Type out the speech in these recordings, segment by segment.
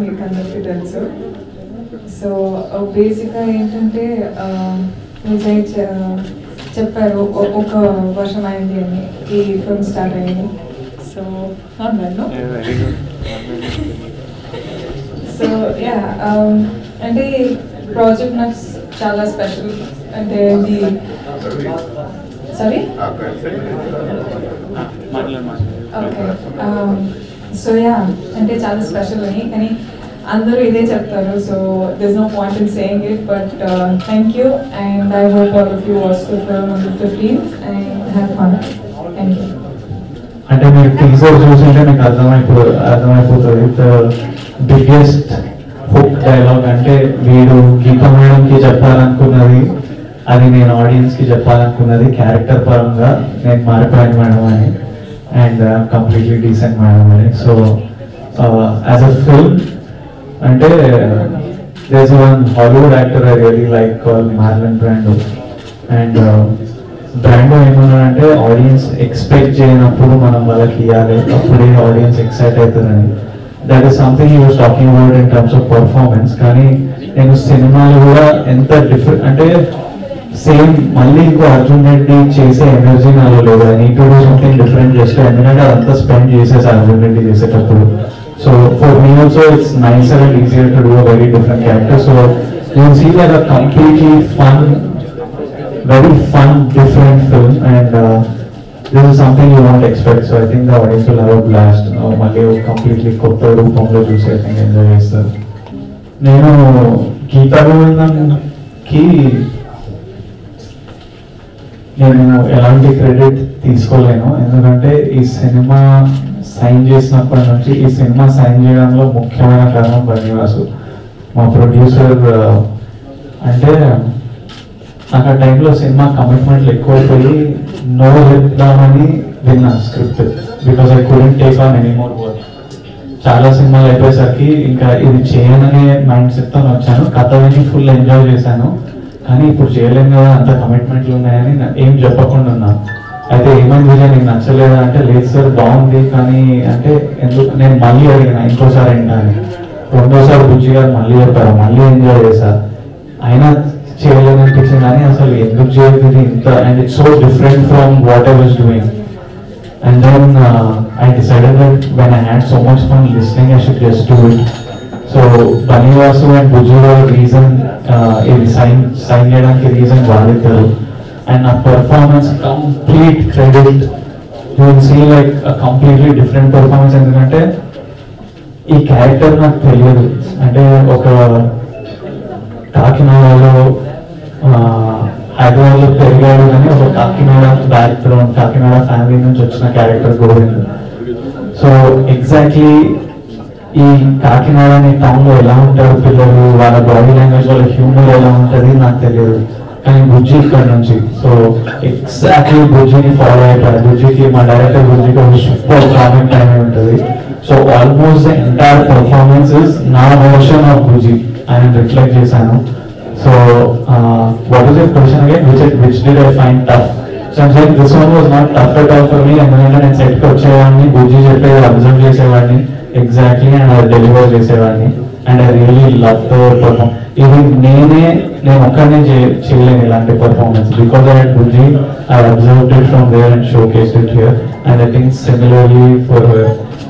మీకు అందరికీ తెలుసు సో బేసిక్గా ఏంటంటే విజయ్ చె- చెప్పారు ఒ- ఒక వర్షం అయింది అని ఈ ఫిల్మ్ స్టార్ట్ అయింది. సో సో యా అంటే ప్రాజెక్ట్ నాకు చాలా స్పెషల్ అంటే ఇది సారీ ఓకే సో యా అంటే చాలా స్పెషల్ అని కానీ అందరూ ఇదే చెప్తారు so this no point in saying it but thank you and I hope all of you watch the film on the fifteen and have fun thank you అంటే మీరు teaser చూసింటే మీకు అర్థమైపో అర్థమైపోతుంది. ద బిగ్గెస్ట్ హుక్ డైలాగ్ అంటే వీడు గీత మేడంకి చెప్పాలనుకున్నది అది నేను ఆడియన్స్కి చెప్పాలనుకున్నది క్యారెక్టర్ పరంగా నేను మారిపోయాను మేడం అని. అండ్ కంప్లీట్లీ డీసెంట్ మేడం అని. సో యాజ్ అ ఫిల్మ్ అంటే there's one Hollywood actor I really like call Marlon Brando and Brando ఏమన్నాడంటే ఆడియన్స్ ఎక్స్పెక్ట్ చేయనప్పుడు మనం వాళ్ళకి ఇవ్వాలి అప్పుడే ఆడియన్స్ ఎక్సైట్ అవుతారని that is something you talking about in terms of performance కానీ నేను సినిమాలు కూడా ఎంత డిఫరెంట్ అంటే సేమ్ మళ్ళీ ఇంకో అర్జున్ రెడ్డి చేసే ఎనర్జీ నాలో లేదు. I need to do something different చేస్తే ఎందుకంటే అదంతా స్పెండ్ చేసేసి అర్జున్ రెడ్డి చేసేటప్పుడు. So for me also it's nicer and easier to do very different character so you see like a completely fun very fun different film and this is something you want expect so I think think the audience will uh, మళ్ళీ completely కొత్త రూపంలో చూసి I think enjoy చేస్తారు. నేను గీతా గోవిందంకి నేను ఎలాంటి credit తీసుకోలేను. ఎందుకంటే ఈ సినిమా సైన్ చేసినప్పటి నుంచి ఈ సినిమా సైన్ చేయడంలో ముఖ్యమైన కారణం బన్నివాసు మా ప్రొడ్యూసర్ అంటే నాకు ఆ టైంలో సినిమా కమిట్మెంట్లు ఎక్కువైపోయి నో చెప్దామని విన్నా script because I couldn't take on any more work చాలా సినిమాలు అయిపోయేసరికి ఇంకా ఇది చేయననే మైండ్ సెట్తో వచ్చాను. కథ విని ఫుల్ ఎంజాయ్ చేశాను. కానీ ఇప్పుడు చేయలేం కదా అంత కమిట్మెంట్లు ఉన్నాయని ఏం చెప్పకుండా ఉన్నా. అయితే ఏమైంది విజయ్ నీకు నచ్చలేదా అంటే లేదు సార్ బాగుంది కానీ అంటే ఎందుకు నేను మళ్ళీ అడిగిన ఇంకోసారి ఏంటని రెండోసారి బుజ్జి గారు మళ్ళీ చెప్పారు మళ్ళీ ఎంజాయ్ చేశారు అయినా చేయలేదనిపించింది కానీ అసలు ఎందుకు చేయలేదు ఇంత and it's so different from what I was doing and then I decided that when I had so much fun listening I should just do it so So and and reason ఇది sign sign చేయడానికి reason వాళ్ళిద్దరు and నా performance complete credit you see like completely different performance ఎందుకంటే ఈ character నాకు తెలియదు. అంటే ఒక కాకినాడలో హైదరాబాద్లో పెరిగాడు కానీ ఒక కాకినాడ బ్యాక్గ్రౌండ్ కాకినాడ ఫ్యామిలీ నుంచి వచ్చిన క్యారెక్టర్ గోవింద్. సో ఎగ్జాక్ట్లీ ఈ కాకినాడ అనే టౌన్లో ఎలా ఉంటారు పిల్లలు? వాళ్ళ బాడీ లాంగ్వేజ్ వాళ్ళ హ్యూమర్ ఎలా ఉంటది? నాకు తెలియదు. కానీ బుజ్జి ఇక్కడ నుంచి. సో ఎగ్జాక్ట్లీ బుజ్జిని ఫాలో అయిపోయారు బుజ్జికి మా డైరెక్టర్ బుజ్జికి ఒక సూపర్ కామెంట్ టైం ఉంటుంది. So almost the entire performance is నా వర్షన్ ఆఫ్ బుజ్జి. ఆయన రిఫ్లెక్ట్ చేశాను. So what is the question again which which did I find tough so I'm saying this one was not tough at all for me ఎందుకంటే నేను సెట్కి వచ్చేవాడిని బుజ్జి చెప్పేది observe చేసేవాడిని exactly and అది డెలివర్ చేసేవాడిని and I really love the perform ఇది నేనే నేను ఒక్కనే చేయలేను ఇలాంటి performance because I Bujji I observe it from there and showcase it here and I think similarly for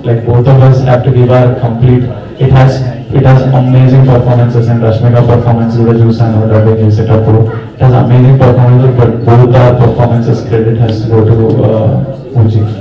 like both of us have to give our complete it has it has amazing performances and Rashmika performance కూడా చూసాను dubbing చేసేటప్పుడు it has amazing performances but both our performances credit has to go to